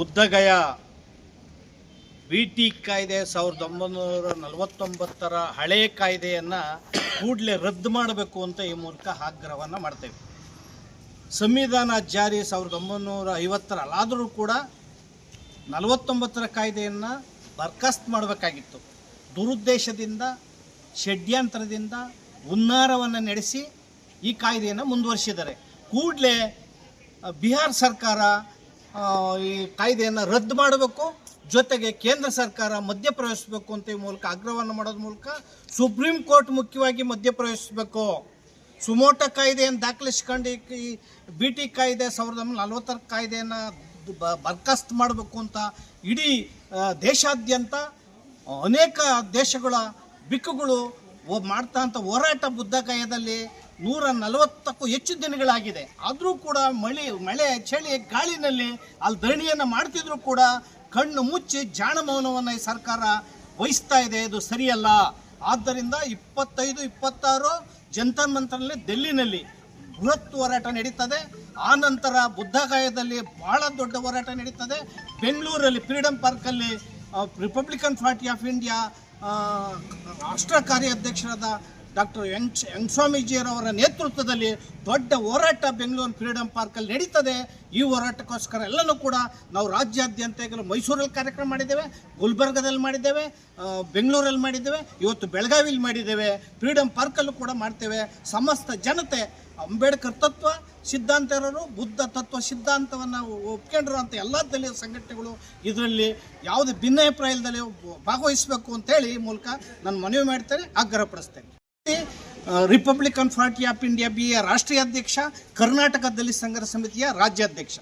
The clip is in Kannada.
ಬುದ್ಧಗಯ ವಿ ಟಿ ಕಾಯ್ದೆ ಸಾವಿರದ ಒಂಬೈನೂರ ನಲವತ್ತೊಂಬತ್ತರ ಹಳೆ ಕಾಯ್ದೆಯನ್ನು ಕೂಡಲೇ ರದ್ದು ಮಾಡಬೇಕು ಅಂತ ಈ ಮೂಲಕ ಆಗ್ರಹವನ್ನು ಮಾಡ್ತೇವೆ. ಸಂವಿಧಾನ ಜಾರಿ ಸಾವಿರದ ಒಂಬೈನೂರ ಐವತ್ತರಲ್ಲಾದರೂ ಕೂಡ ನಲವತ್ತೊಂಬತ್ತರ ಕಾಯ್ದೆಯನ್ನು ಬರ್ಖಾಸ್ತ್ ಮಾಡಬೇಕಾಗಿತ್ತು. ದುರುದ್ದೇಶದಿಂದ, ಷಡ್ಯಂತ್ರದಿಂದ ಹುನ್ನಾರವನ್ನು ನಡೆಸಿ ಈ ಕಾಯ್ದೆಯನ್ನು ಮುಂದುವರಿಸಿದ್ದಾರೆ. ಕೂಡಲೇ ಬಿಹಾರ್ ಸರ್ಕಾರ ಈ ಕಾಯ್ದೆಯನ್ನು ರದ್ದು ಮಾಡಬೇಕು. ಜೊತೆಗೆ ಕೇಂದ್ರ ಸರ್ಕಾರ ಮಧ್ಯಪ್ರವೇಶಿಸಬೇಕು ಅಂತ ಈ ಮೂಲಕ ಆಗ್ರಹವನ್ನು ಮಾಡೋದ್ರ ಮೂಲಕ ಸುಪ್ರೀಂ ಕೋರ್ಟ್ ಮುಖ್ಯವಾಗಿ ಮಧ್ಯಪ್ರವೇಶಿಸಬೇಕು. ಸುಮೋಟ ಕಾಯ್ದೆಯನ್ನು ದಾಖಲಿಸ್ಕೊಂಡು ಈ ಬಿ ಟಿ ಕಾಯ್ದೆ ಸಾವಿರದ ಒಂಬೈನೂರ ನಲವತ್ತರ ಕಾಯ್ದೆಯನ್ನು ಬರ್ಖಾಸ್ತ್ ಮಾಡಬೇಕು ಅಂತ ಇಡೀ ದೇಶಾದ್ಯಂತ ಅನೇಕ ದೇಶಗಳ ಬಿಕ್ಕುಗಳು ಮಾಡ್ತಾ ಅಂತ ಹೋರಾಟ ಬುದ್ಧಗಯದಲ್ಲಿ ನೂರ ನಲವತ್ತಕ್ಕೂ ಹೆಚ್ಚು ದಿನಗಳಾಗಿದೆ. ಆದರೂ ಕೂಡ ಮಳೆ ಮಳೆ, ಚಳಿ, ಗಾಳಿನಲ್ಲಿ ಅಲ್ಲಿ ಧರಣಿಯನ್ನು ಮಾಡ್ತಿದ್ರು ಕೂಡ ಕಣ್ಣು ಮುಚ್ಚಿ ಜಾಣ ಮೌನವನ್ನು ಈ ಸರ್ಕಾರ ವಹಿಸ್ತಾ ಇದೆ, ಇದು ಸರಿಯಲ್ಲ. ಆದ್ದರಿಂದ ಇಪ್ಪತ್ತೈದು, ಇಪ್ಪತ್ತಾರು ಜಂತರ್ ಮಂತ್ರನಲ್ಲಿ ಡೆಲ್ಲಿನಲ್ಲಿ ಬೃಹತ್ ಹೋರಾಟ ನಡೀತದೆ. ಆ ನಂತರ ಬುದ್ಧಗಾಯದಲ್ಲಿ ಬಹಳ ದೊಡ್ಡ ಹೋರಾಟ ನಡೀತದೆ. ಬೆಂಗಳೂರಲ್ಲಿ ಫ್ರೀಡಮ್ ಪಾರ್ಕಲ್ಲಿ ರಿಪಬ್ಲಿಕನ್ ಪಾರ್ಟಿ ಆಫ್ ಇಂಡಿಯಾ ರಾಷ್ಟ್ರ ಕಾರ್ಯಾಧ್ಯಕ್ಷರಾದ ಡಾಕ್ಟರ್ ಎನ್ ಎನ್ ಸ್ವಾಮೀಜಿಯವರ ನೇತೃತ್ವದಲ್ಲಿ ದೊಡ್ಡ ಹೋರಾಟ ಬೆಂಗಳೂರು ಫ್ರೀಡಮ್ ಪಾರ್ಕಲ್ಲಿ ನಡೀತದೆ. ಈ ಹೋರಾಟಕ್ಕೋಸ್ಕರ ಎಲ್ಲನೂ ಕೂಡ ನಾವು ರಾಜ್ಯಾದ್ಯಂತ ಈಗಲೂ ಮೈಸೂರಲ್ಲಿ ಕಾರ್ಯಕ್ರಮ ಮಾಡಿದ್ದೇವೆ, ಗುಲ್ಬರ್ಗದಲ್ಲಿ ಮಾಡಿದ್ದೇವೆ ಬೆಂಗಳೂರಲ್ಲಿ ಮಾಡಿದ್ದೇವೆ, ಇವತ್ತು ಬೆಳಗಾವಿಲಿ ಮಾಡಿದ್ದೇವೆ ಫ್ರೀಡಮ್ ಪಾರ್ಕಲ್ಲೂ ಕೂಡ ಮಾಡ್ತೇವೆ. ಸಮಸ್ತ ಜನತೆ, ಅಂಬೇಡ್ಕರ್ ತತ್ವ ಸಿದ್ಧಾಂತ ಇರೋರು ಬುದ್ಧ ತತ್ವ, ಸಿದ್ಧಾಂತವನ್ನು ಒಪ್ಕೊಂಡಿರುವಂಥ ಎಲ್ಲ ದಲಿತ ಸಂಘಟನೆಗಳು ಇದರಲ್ಲಿ ಯಾವುದೇ ಭಿನ್ನಾಭಿಪ್ರಾಯದಲ್ಲಿ ಭಾಗವಹಿಸಬೇಕು ಅಂತೇಳಿ ಮೂಲಕ ನಾನು ಮನವಿ ಮಾಡ್ತೇನೆ, ಆಗ್ರಹಪಡಿಸ್ತೇನೆ. Republican party of India B ರಾಷ್ಟ್ರೀಯ ಅಧ್ಯಕ್ಷ ಕರ್ನಾಟಕ ದಲಿತ ಸಂಘರ್ಷ ಸಮಿತಿಯ ರಾಜ್ಯಾಧ್ಯಕ್ಷ.